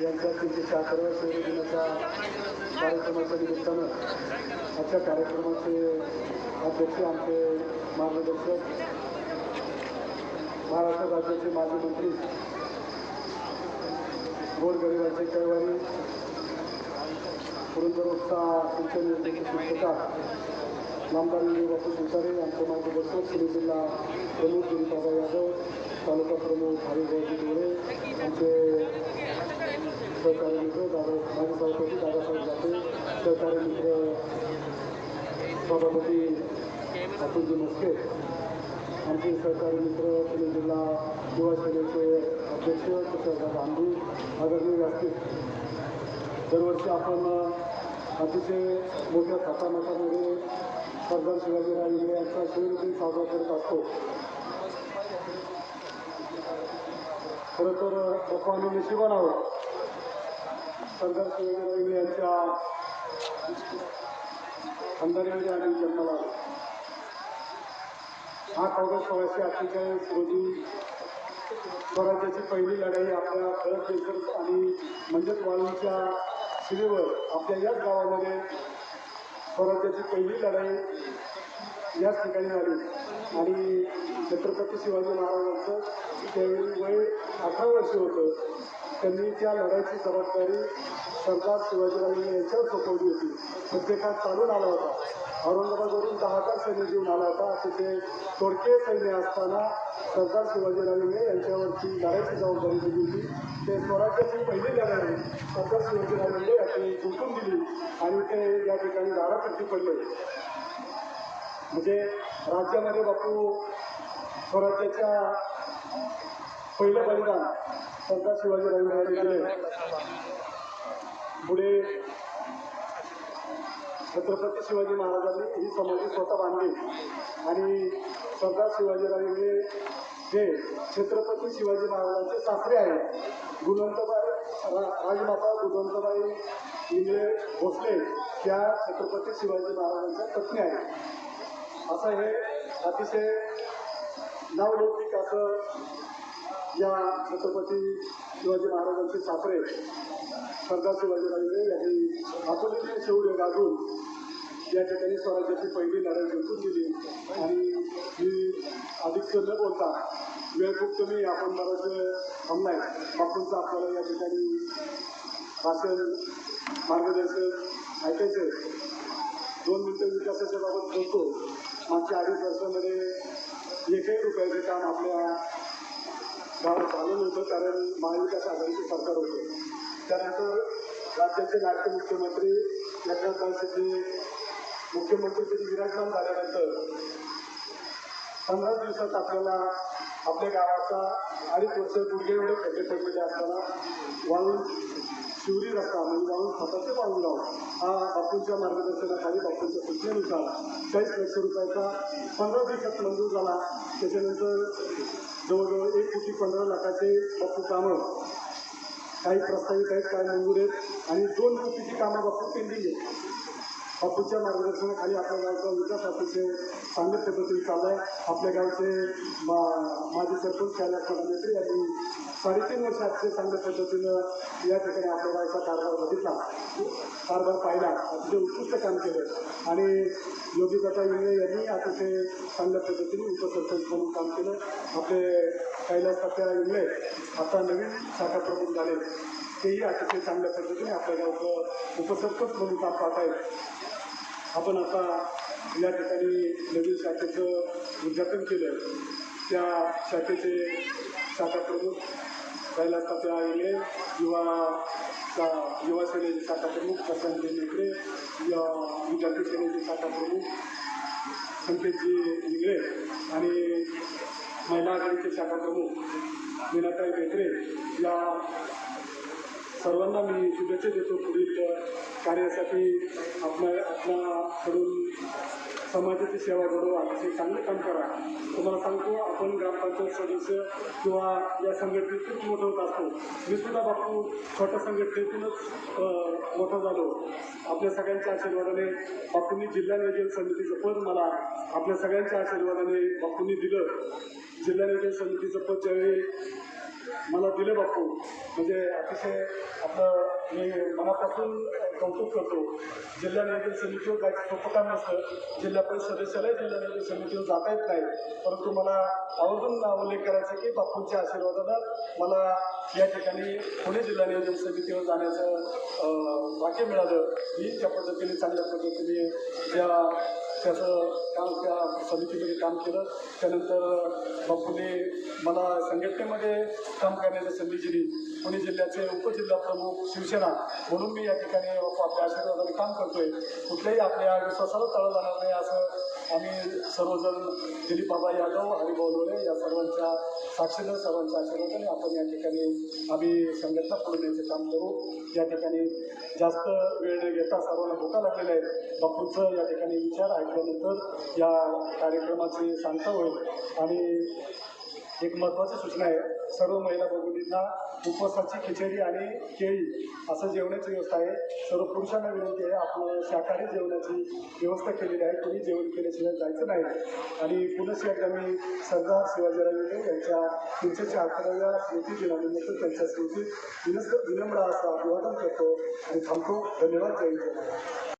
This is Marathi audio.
यांचा तिथे अकराव्या सेवा दिनाचा कार्यक्रमाच्या निमित्तानं आजच्या कार्यक्रमाचे अध्यक्ष आमचे मार्गदर्शक महाराष्ट्र राज्याचे माजी मंत्री गोरगरिबाचे कैवारी पुरंदर उत्साह सिंचन योजनेचे शिक्षका नामदार विजय बापू शिवतारे यांचे मार्गदर्शक पुणे जिल्हा प्रमुख गिरीबाबा यादव तालुका प्रमुख हरिभाऊजी डोळे आमचे सहकारी मित्र दादा माझे सभापती दादासाहेब जाते सहकारी मित्र सभापती अतुलजी मस्के आमचे सहकारी मित्र पुणे जिल्हा युवा सेनेचे अध्यक्ष तुषारदास आंबी आदरणीय व्यासपीठ दरवर्षी आपण अतिशय मोठ्या थाटामाटामध्ये सरदार शिवाजीराव इंगळे यांचा साजरा करत असतो खरं तर लोकांनी आहोत शिवाजीराव इंगळे यांच्या खंडारीमध्ये आम्ही जन्माला आठ ऑगस्ट सोळाशे अठ्ठेचाळीस रोजी स्वराज्याची पहिली लढाई आपल्या खळद देशर आणि म्हणजेच वाळूंच्या सीमेवर आपल्या याच गावामध्ये स्वराज्याची पहिली लढाई याच ठिकाणी झाली आणि छत्रपती शिवाजी महाराजांचं त्यावेळी वय अठरा वर्ष होतं. त्यांनी त्या लढाईची जबाबदारी सरदार शिवाजीरावांनी यांच्यावर सोपवली होती. प्रत्येकात चालून आला होता. औरंगाबादवरून दहा हजार सैन्य घेऊन आला होता. तिथे थोडके सैन्य असताना सरदार शिवाजीरावांनी यांच्यावरची लढाईची जबाबदारी दिली होती. ते स्वराज्याची पहिली लढाई सरदार शिवाजीरावांनी यांनी जिंकून दिली. आणि ते या ठिकाणी दारापट्टी पडले. म्हणजे राज्यामध्ये बापू स्वराज्याच्या पहिलं बलिदान. सरदार शिवाजीराव इंगळे पुढे छत्रपती शिवाजी महाराजांनी ही समाधी स्वतः बांधली. आणि सरदार शिवाजीराव इंगळे हे छत्रपती शिवाजी महाराजांचे सासरे आहेत. गुणवंतबाई राजमाता गुणवंतबाई इंगळे भोसले त्या छत्रपती शिवाजी महाराजांच्या पत्नी आहेत. असं हे अतिशय नावलौकिक असं या छत्रपती शिवाजी महाराजांचे सासरे सरदार शिवाजीराव इंगळे यांनी आपुलकीने शौर्य गाजून या ठिकाणी स्वराज्याची पहिली लढाई जिंकून दिली. आणि ही अधिक न बोलता वेळ खूप कमी आपण बराच वेळ थांबलाय बापूंचं आपल्याला या ठिकाणी भाषण मार्गदर्शन ऐकायचं दोन मिनिटं विकासाच्या बाबत बोलतो. मागच्या अडीच वर्षामध्ये एकही रुपयाचं काम आपल्या गावात झालं नव्हतं कारण महाविकास आघाडीचे सरकार होते. त्यानंतर राज्याचे नाट्य मुख्यमंत्री एकनाथ मुख्यमंत्री मुख्यमंत्रीपदी विराजमान झाल्यानंतर पंधरा दिवसात आपल्याला आपल्या गावाचा अडीच वर्ष गुडघे एवढे खड्डे पडलेले असताना वाळून शिवरी रस्ता म्हणजे वाळून स्वतःचे वाळून गाव हा बापूंच्या मार्गदर्शनाखाली बापूंच्या सूचनेनुसार चाळीस लक्ष रुपयाचा पंधरा दिवसात मंजूर झाला. त्याच्यानंतर जवळजवळ एक कोटी पंधरा लाखाचे बापू कामं काही प्रस्तावित आहेत काही मंजूर आहेत आणि दोन कोटीची कामं बापू पेंडिंग आहेत. बापूच्या मार्गदर्शनाखाली आपल्या गावचा विकास अतिशय चांगल्या पद्धतीने चालला आहे. आपल्या गावचे मा माजी सरपंच कैलास प्रधानमंत्री यांनी साडेतीन वर्ष चांगल्या पद्धतीनं या ठिकाणी आपल्या गावचा कारभार बघितला. कारभार पाहिला. अतिशय उत्कृष्ट काम केलं. आणि योगी दादा इंगळे यांनी अतिशय चांगल्या पद्धतीने उपसरपंच म्हणून काम केलं. आपले कैलास तात्या इंगळे आता नवीन शाखा प्रमुख झाले. तेही अतिशय चांगल्या पद्धतीने आपल्या गावचं उपसरपंच म्हणून काम पाहत आहेत आपण आता या ठिकाणी नवीन शाखेचं उद्घाटन केलं. त्या शाखेचे शाखा प्रमुख कैलास तात्या इंगळे युवा युवा सेनेचे शाखा प्रमुख प्रशांत मेकडे या विद्यार्थी सेनेचे शाखा प्रमुख संकेतजी इंगळे आणि महिला आघाडीचे शाखा प्रमुख मीनाताई बेकरे. या सर्वांना मी शुभेच्छा देतो पुढील कार्यासाठी आपल्या आपल्याकडून समाजाची सेवा घडवू आमचे चांगले काम करा. तुम्हाला सांगतो आपण ग्रामपंचायत सदस्य किंवा या संघटनेतून मोठं होत असतो. मी सुद्धा बापू छोट्या संघटनेतूनच मोठं मोठा झालो. आपल्या सगळ्यांच्या आशीर्वादाने बापूंनी जिल्हा नियोजन समितीचं पद मला आपल्या सगळ्यांच्या आशीर्वादाने बापूंनी दिलं. जिल्हा नियोजन समितीचं पद ज्यावेळी मला दिले बापू. म्हणजे अतिशय आपलं मी मनापासून कौतुक करतो. जिल्हा नियोजन समितीवर जायचं सोपं काम नसतं. जिल्हा परिषद सदस्यालाही जिल्हा नियोजन समितीवर जाता येत नाही. परंतु मला आवर्जून उल्लेख करायचा की बापूंच्या आशीर्वादानं मला या ठिकाणी पुणे जिल्हा नियोजन समितीवर जाण्याचं वाक्य मिळालं. मी त्या पद्धतीने चांगल्या पद्धतीने ज्या त्याचं काम त्या समितीमध्ये काम केलं. त्यानंतर बापूने मला संघटनेमध्ये काम करण्याची संधी दिली. पुणे जिल्ह्याचे उपजिल्हा प्रमुख शिवसेना म्हणून मी या ठिकाणी बापू आपल्या आशीर्वादाने काम करतोय. कुठल्याही आपल्या विश्वासाला तळ जाणार नाही असं आम्ही सर्वजण दिलीपबाबा यादव हरिभाऊ लोळे या सर्वांच्या साक्षीनं सर्वांच्या आशीर्वादाने आपण या ठिकाणी आम्ही संघटना पुरवण्याचे काम करू. या ठिकाणी जास्त वेळ घेता सर्वांना धोका लागलेला आहे. बापूंचं या ठिकाणी विचार आहे. आपल्यानंतर या कार्यक्रमाची सांगता होईल. आणि एक महत्त्वाची सूचना आहे सर्व महिला भगिनींना उपवासाची खिचडी आणि केळी असं जेवणाची व्यवस्था आहे. सर्व पुरुषांना विनंती आहे आपलं शाकाहारी जेवणाची व्यवस्था केलेली आहे. कोणी जेवण केल्याशिवाय जायचं नाही. आणि पुनश्च एकदा मी सरदार शिवाजीराजे यांच्या तीनशे अकराव्या स्मृती दिनानिमित्त त्यांच्या स्मृती विनस विनम्र असं अभिवादन करतो आणि थांबतो. धन्यवाद. जय